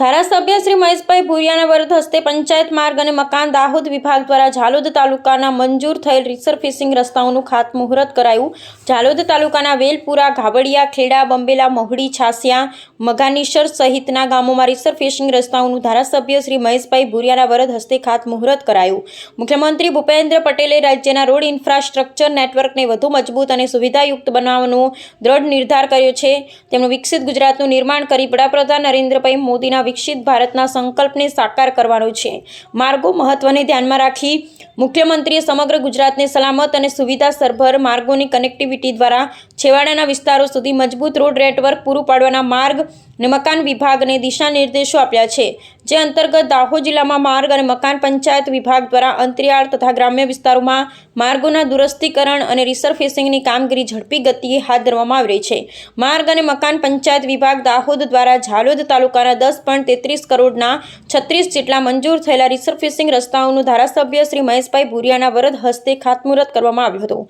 ધારાસભ્ય શ્રી મહેશભાઈ ભુરિયાના વરદ હસ્તે પંચાયત માર્ગ અને મકાન દાહોદ વિભાગ દ્વારા ઝાલોદ તાલુકાના મંજૂર થયેલ રિસરફેસિંગ રસ્તાઓનું ખાતમુહૂર્ત કરાયું. ઝાલોદ તાલુકાના વેલપુરા, ઘાબડિયા, ખેડા, બંબેલા, મહુડી, છાસિયા મઘાનીસર સહિતના ગામોમાં રિસરફેસિંગ રસ્તાઓનું ધારાસભ્ય શ્રી મહેશભાઈ ભુરિયાના વરદ હસ્તે ખાતમુહૂર્ત કરાયું. મુખ્યમંત્રી ભૂપેન્દ્ર પટેલે રાજ્યના રોડ ઇન્ફ્રાસ્ટ્રક્ચર નેટવર્કને વધુ મજબૂત અને સુવિધાયુક્ત બનાવવાનો દ્રઢ નિર્ધાર કર્યો છે. તેમનું વિકસિત ગુજરાતનું નિર્માણ કરી વડાપ્રધાન નરેન્દ્રભાઈ મોદીના વિકસિત ભારતના સંકલ્પને સાકાર કરવાનો છે. માર્ગો મહત્વને ધ્યાનમાં રાખી મુખ્યમંત્રીએ સમગ્ર ગુજરાતને સલામત અને સુવિધા સરભર માર્ગોની કનેક્ટિવિટી દ્વારા છેવાડાના વિસ્તારો સુધી મજબૂત રોડ નેટવર્ક પૂરું પાડવાના માર્ગ અને મકાન વિભાગને દિશા નિર્દેશો આપ્યા છે, જે અંતર્ગત દાહોદ જિલ્લામાં માર્ગ અને મકાન પંચાયત વિભાગ દ્વારા અંતરિયાળ તથા ગ્રામ્ય વિસ્તારોમાં માર્ગોના દુરસ્તીકરણ અને રિસરફેસિંગની કામગીરી ઝડપી ગતિએ હાથ ધરવામાં આવી રહી છે. માર્ગ અને મકાન પંચાયત વિભાગ દાહોદ દ્વારા ઝાલોદ તાલુકાના દસ પોઈન્ટ તેત્રીસ કરોડના છત્રીસ જેટલા મંજૂર થયેલા રિસરફેસિંગ રસ્તાઓનું ધારાસભ્ય શ્રી મહેશભાઈ ભુરિયાના વરદ હસ્તે ખાતમુહૂર્ત કરવામાં આવ્યું હતું.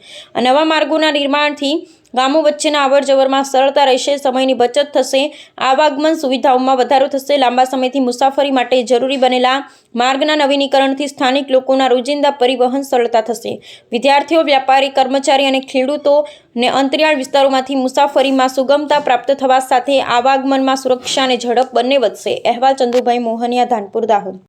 નવા માર્ગોના નિર્માણથી ગામો વચ્ચેના અવર જવરમાં સરળતા રહેશે, સમયની બચત થશે. આવાગમન સુવિધાઓમાં વધારો થશે. લાંબા સમયથી મુસાફરી માટે જરૂરી બનેલા માર્ગના નવીનીકરણથી સ્થાનિક લોકોના રોજિંદા પરિવહન સરળતા થશે. વિદ્યાર્થીઓ, વ્યાપારી, કર્મચારી અને ખેડૂતોને અંતરિયાળ વિસ્તારોમાંથી મુસાફરીમાં સુગમતા પ્રાપ્ત થવા સાથે આવાગમનમાં સુરક્ષા અને ઝડપ બંને વધશે. અહેવાલ ચંદુભાઈ મોહનિયા, ધાનપુર, દાહોદ.